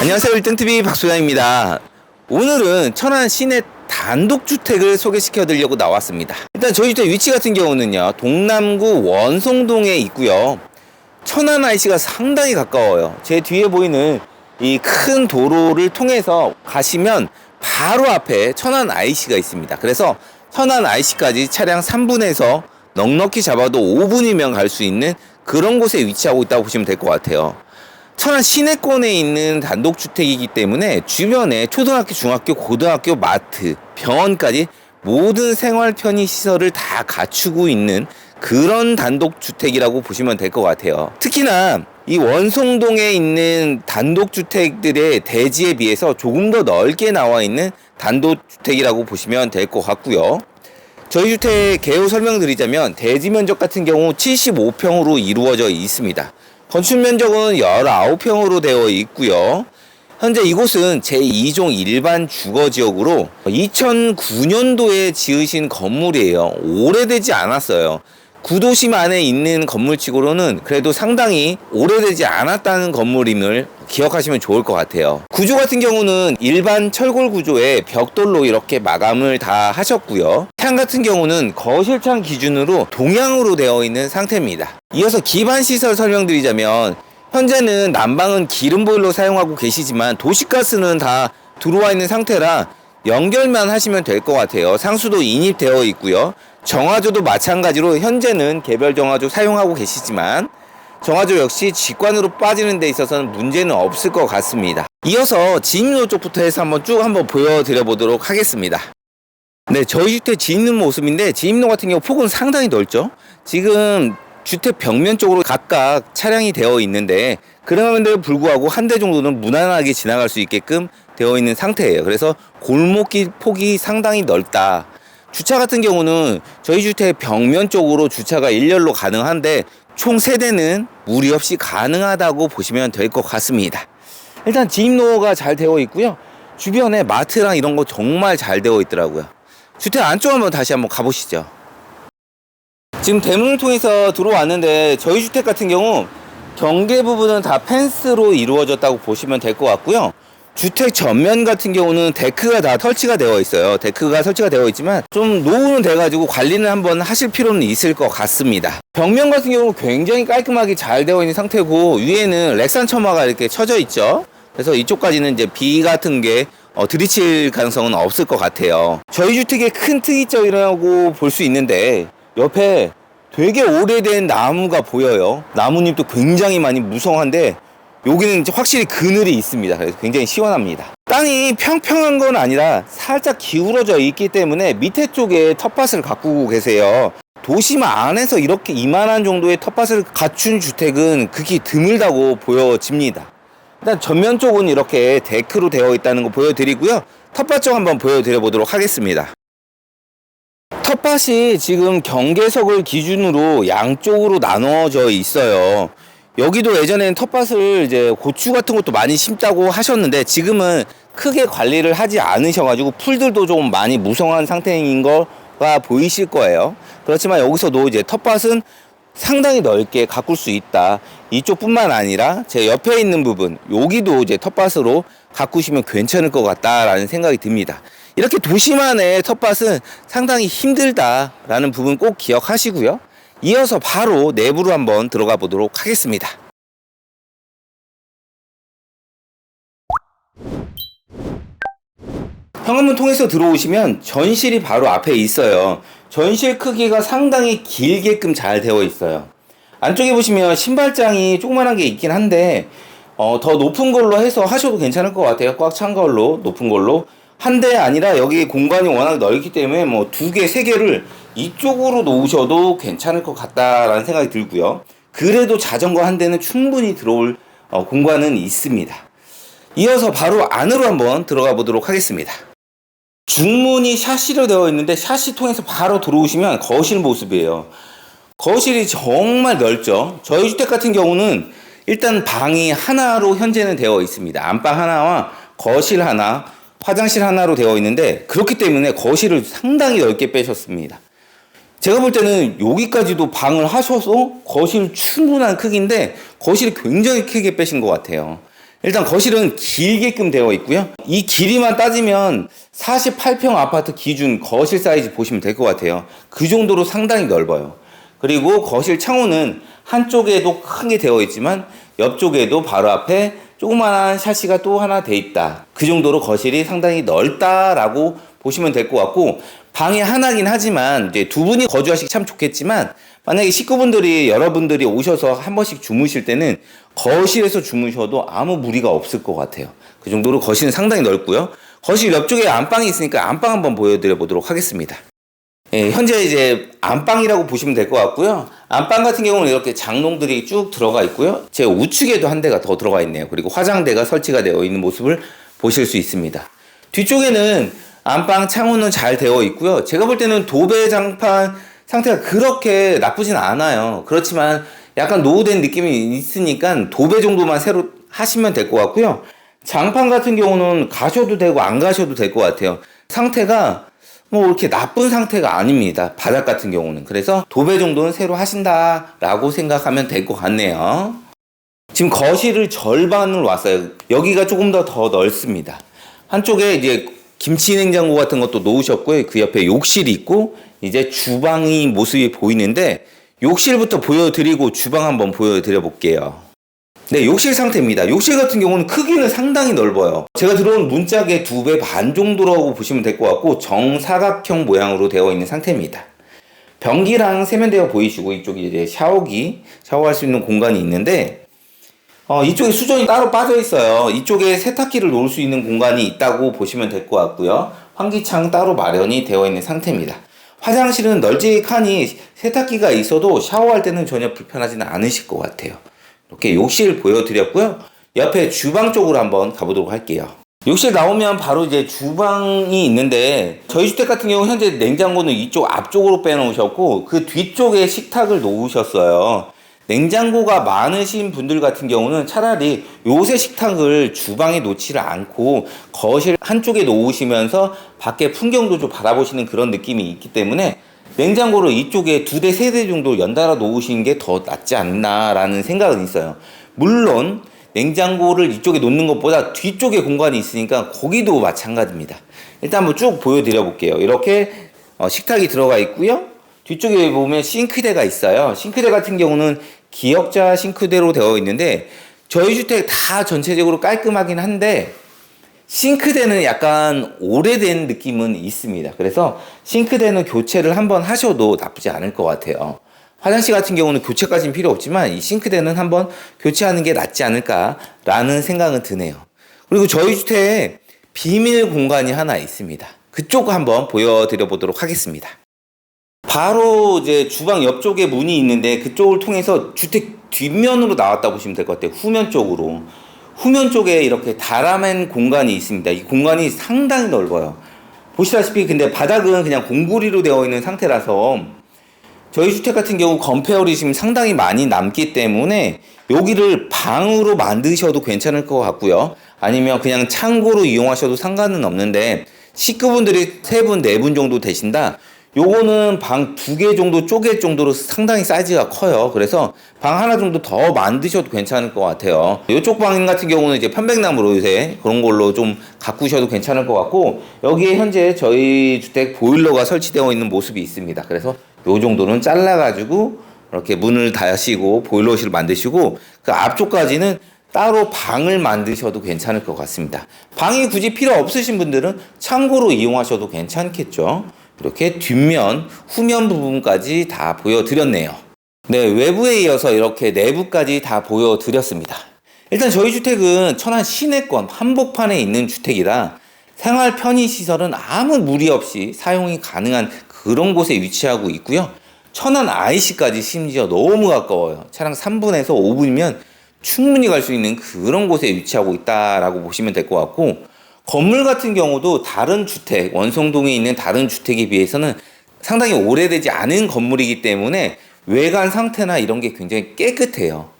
안녕하세요. 1등TV 박소장입니다. 오늘은 천안 시내 단독주택을 소개시켜 드리려고 나왔습니다. 일단 저희 주택 위치 같은 경우는요 동남구 원송동에 있고요. 천안 IC가 상당히 가까워요. 제 뒤에 보이는 이 큰 도로를 통해서 가시면 바로 앞에 천안 IC가 있습니다. 그래서 천안 IC까지 차량 3분에서 넉넉히 잡아도 5분이면 갈 수 있는 그런 곳에 위치하고 있다고 보시면 될 것 같아요. 천안 시내권에 있는 단독주택이기 때문에 주변에 초등학교, 중학교, 고등학교, 마트, 병원까지 모든 생활 편의 시설을 다 갖추고 있는 그런 단독주택이라고 보시면 될 것 같아요. 특히나 이 원송동에 있는 단독주택들의 대지에 비해서 조금 더 넓게 나와 있는 단독주택이라고 보시면 될 것 같고요. 저희 주택 개요 설명드리자면 대지 면적 같은 경우 75평으로 이루어져 있습니다. 건축 면적은 19평으로 되어 있고요. 현재 이곳은 제2종 일반 주거 지역으로 2009년도에 지으신 건물이에요. 오래되지 않았어요. 구도심 안에 있는 건물치고로는 그래도 상당히 오래되지 않았다는 건물임을 기억하시면 좋을 것 같아요. 구조 같은 경우는 일반 철골 구조에 벽돌로 이렇게 마감을 다 하셨고요. 창 같은 경우는 거실창 기준으로 동양으로 되어 있는 상태입니다. 이어서 기반 시설 설명드리자면 현재는 난방은 기름 보일러 사용하고 계시지만 도시가스는 다 들어와 있는 상태라 연결만 하시면 될 것 같아요. 상수도 인입되어 있고요. 정화조도 마찬가지로 현재는 개별 정화조 사용하고 계시지만 정화조 역시 직관으로 빠지는 데 있어서는 문제는 없을 것 같습니다. 이어서 진입로 쪽부터 해서 한번 쭉 한번 보여드려 보도록 하겠습니다. 네, 저희 주택 진입로 모습인데 진입로 같은 경우 폭은 상당히 넓죠. 지금 주택 벽면 쪽으로 각각 차량이 되어 있는데 그럼에도 불구하고 한 대 정도는 무난하게 지나갈 수 있게끔 되어 있는 상태예요. 그래서 골목길 폭이 상당히 넓다. 주차 같은 경우는 저희 주택 벽면 쪽으로 주차가 일렬로 가능한데 총 세대는 무리 없이 가능하다고 보시면 될 것 같습니다. 일단 진입로가 잘 되어 있고요. 주변에 마트랑 이런 거 정말 잘 되어 있더라고요. 주택 안쪽 한번 다시 한번 가보시죠. 지금 대문을 통해서 들어왔는데 저희 주택 같은 경우 경계 부분은 다 펜스로 이루어졌다고 보시면 될 것 같고요. 주택 전면 같은 경우는 데크가 다 설치가 되어 있어요. 데크가 설치가 되어 있지만 좀 노후는 돼가지고 관리는 한번 하실 필요는 있을 것 같습니다. 벽면 같은 경우 굉장히 깔끔하게 잘 되어 있는 상태고 위에는 렉산 처마가 이렇게 쳐져 있죠. 그래서 이쪽까지는 이제 비 같은 게 어, 들이칠 가능성은 없을 것 같아요. 저희 주택의 큰 특이점이라고 볼 수 있는데 옆에 되게 오래된 나무가 보여요. 나뭇잎도 굉장히 많이 무성한데 여기는 확실히 그늘이 있습니다. 그래서 굉장히 시원합니다. 땅이 평평한 건 아니라 살짝 기울어져 있기 때문에 밑에 쪽에 텃밭을 가꾸고 계세요. 도심 안에서 이렇게 이만한 정도의 텃밭을 갖춘 주택은 극히 드물다고 보여집니다. 일단 전면 쪽은 이렇게 데크로 되어 있다는 거 보여드리고요. 텃밭 쪽 한번 보여드려 보도록 하겠습니다. 텃밭이 지금 경계석을 기준으로 양쪽으로 나눠져 있어요. 여기도 예전에는 텃밭을 이제 고추 같은 것도 많이 심다고 하셨는데 지금은 크게 관리를 하지 않으셔가지고 풀들도 좀 많이 무성한 상태인 거가 보이실 거예요. 그렇지만 여기서도 이제 텃밭은 상당히 넓게 가꿀 수 있다. 이쪽뿐만 아니라 제 옆에 있는 부분 여기도 이제 텃밭으로 가꾸시면 괜찮을 것 같다라는 생각이 듭니다. 이렇게 도시만의 텃밭은 상당히 힘들다라는 부분 꼭 기억하시고요. 이어서 바로 내부로 한번 들어가 보도록 하겠습니다. 현관문 통해서 들어오시면 전실이 바로 앞에 있어요. 전실 크기가 상당히 길게끔 잘 되어 있어요. 안쪽에 보시면 신발장이 조그만한 게 있긴 한데 어, 더 높은 걸로 해서 하셔도 괜찮을 것 같아요. 꽉 찬 걸로 높은 걸로 한 대 아니라 여기 공간이 워낙 넓기 때문에 뭐 두 개, 세 개를 이쪽으로 놓으셔도 괜찮을 것 같다라는 생각이 들고요. 그래도 자전거 한 대는 충분히 들어올 어, 공간은 있습니다. 이어서 바로 안으로 한번 들어가 보도록 하겠습니다. 중문이 샤시로 되어 있는데 샤시 통해서 바로 들어오시면 거실 모습이에요. 거실이 정말 넓죠. 저희 주택 같은 경우는 일단 방이 하나로 현재는 되어 있습니다. 안방 하나와 거실 하나, 화장실 하나로 되어 있는데 그렇기 때문에 거실을 상당히 넓게 빼셨습니다. 제가 볼 때는 여기까지도 방을 하셔서 거실 충분한 크기인데 거실이 굉장히 크게 빼신 것 같아요. 일단 거실은 길게끔 되어 있고요. 이 길이만 따지면 48평 아파트 기준 거실 사이즈 보시면 될 것 같아요. 그 정도로 상당히 넓어요. 그리고 거실 창호는 한쪽에도 크게 되어 있지만 옆쪽에도 바로 앞에 조그만한 샤시가 또 하나 돼 있다. 그 정도로 거실이 상당히 넓다라고 보시면 될 것 같고 방이 하나긴 하지만 이제 두 분이 거주하시기 참 좋겠지만 만약에 식구분들이 여러분들이 오셔서 한 번씩 주무실 때는 거실에서 주무셔도 아무 무리가 없을 것 같아요. 그 정도로 거실은 상당히 넓고요. 거실 옆쪽에 안방이 있으니까 안방 한번 보여드려 보도록 하겠습니다. 예, 현재 이제 안방이라고 보시면 될 것 같고요. 안방 같은 경우는 이렇게 장롱들이 쭉 들어가 있고요. 제 우측에도 한 대가 더 들어가 있네요. 그리고 화장대가 설치가 되어 있는 모습을 보실 수 있습니다. 뒤쪽에는 안방 창호는 잘 되어 있고요. 제가 볼 때는 도배 장판 상태가 그렇게 나쁘진 않아요. 그렇지만 약간 노후된 느낌이 있으니까 도배 정도만 새로 하시면 될 것 같고요. 장판 같은 경우는 가셔도 되고 안 가셔도 될 것 같아요. 상태가 뭐 이렇게 나쁜 상태가 아닙니다. 바닥 같은 경우는. 그래서 도배 정도는 새로 하신다라고 생각하면 될 것 같네요. 지금 거실을 절반으로 왔어요. 여기가 조금 더 더 넓습니다. 한쪽에 이제 김치 냉장고 같은 것도 놓으셨고요. 그 옆에 욕실이 있고 이제 주방이 모습이 보이는데 욕실부터 보여드리고 주방 한번 보여드려 볼게요. 네, 욕실 상태입니다. 욕실 같은 경우는 크기는 상당히 넓어요. 제가 들어온 문짝의 두 배 반 정도라고 보시면 될 것 같고 정사각형 모양으로 되어 있는 상태입니다. 변기랑 세면대가 보이시고 이쪽이 이제 샤워기, 샤워할 수 있는 공간이 있는데 어, 이쪽에 수전이 따로 빠져 있어요. 이쪽에 세탁기를 놓을 수 있는 공간이 있다고 보시면 될 것 같고요. 환기창 따로 마련이 되어 있는 상태입니다. 화장실은 널찍하니 세탁기가 있어도 샤워할 때는 전혀 불편하지는 않으실 것 같아요. 이렇게 욕실 보여드렸고요. 옆에 주방 쪽으로 한번 가보도록 할게요. 욕실 나오면 바로 이제 주방이 있는데 저희 주택 같은 경우 현재 냉장고는 이쪽 앞쪽으로 빼놓으셨고 그 뒤쪽에 식탁을 놓으셨어요. 냉장고가 많으신 분들 같은 경우는 차라리 요새 식탁을 주방에 놓지를 않고 거실 한쪽에 놓으시면서 밖에 풍경도 좀 바라보시는 그런 느낌이 있기 때문에 냉장고를 이쪽에 두 대, 세 대 정도 연달아 놓으시는 게 더 낫지 않나라는 생각은 있어요. 물론 냉장고를 이쪽에 놓는 것보다 뒤쪽에 공간이 있으니까 거기도 마찬가지입니다. 일단 한번 쭉 보여드려 볼게요. 이렇게 어, 식탁이 들어가 있고요. 뒤쪽에 보면 싱크대가 있어요. 싱크대 같은 경우는 기역자 싱크대로 되어 있는데 저희 주택 다 전체적으로 깔끔하긴 한데 싱크대는 약간 오래된 느낌은 있습니다. 그래서 싱크대는 교체를 한번 하셔도 나쁘지 않을 것 같아요. 화장실 같은 경우는 교체까지는 필요 없지만 이 싱크대는 한번 교체하는 게 낫지 않을까라는 생각은 드네요. 그리고 저희 주택에 비밀 공간이 하나 있습니다. 그쪽 한번 보여드려 보도록 하겠습니다. 바로 이제 주방 옆쪽에 문이 있는데 그쪽을 통해서 주택 뒷면으로 나왔다 보시면 될 것 같아요. 후면 쪽으로. 후면 쪽에 이렇게 다라맨 공간이 있습니다. 이 공간이 상당히 넓어요. 보시다시피 근데 바닥은 그냥 공구리로 되어 있는 상태라서 저희 주택 같은 경우 건폐율이 지금 상당히 많이 남기 때문에 여기를 방으로 만드셔도 괜찮을 것 같고요. 아니면 그냥 창고로 이용하셔도 상관은 없는데 식구분들이 세 분, 네 분 정도 되신다. 요거는 방 두 개 정도 쪼갤 정도로 상당히 사이즈가 커요. 그래서 방 하나 정도 더 만드셔도 괜찮을 것 같아요. 이쪽 방 같은 경우는 이제 편백나무로 요새 그런 걸로 좀 가꾸셔도 괜찮을 것 같고 여기에 현재 저희 주택 보일러가 설치되어 있는 모습이 있습니다. 그래서 요 정도는 잘라가지고 이렇게 문을 다시고 보일러실을 만드시고 그 앞쪽까지는 따로 방을 만드셔도 괜찮을 것 같습니다. 방이 굳이 필요 없으신 분들은 창고로 이용하셔도 괜찮겠죠. 이렇게 뒷면, 후면 부분까지 다 보여드렸네요. 네, 외부에 이어서 이렇게 내부까지 다 보여드렸습니다. 일단 저희 주택은 천안 시내권 한복판에 있는 주택이라 생활 편의 시설은 아무 무리 없이 사용이 가능한 그런 곳에 위치하고 있고요. 천안 IC까지 심지어 너무 가까워요. 차량 3분에서 5분이면 충분히 갈 수 있는 그런 곳에 위치하고 있다라고 보시면 될 것 같고 건물 같은 경우도 다른 주택, 원성동에 있는 다른 주택에 비해서는 상당히 오래되지 않은 건물이기 때문에 외관 상태나 이런 게 굉장히 깨끗해요.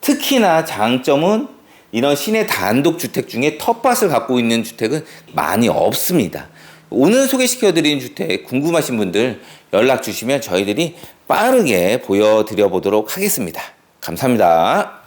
특히나 장점은 이런 시내 단독 주택 중에 텃밭을 갖고 있는 주택은 많이 없습니다. 오늘 소개시켜드린 주택 궁금하신 분들 연락 주시면 저희들이 빠르게 보여드려 보도록 하겠습니다. 감사합니다.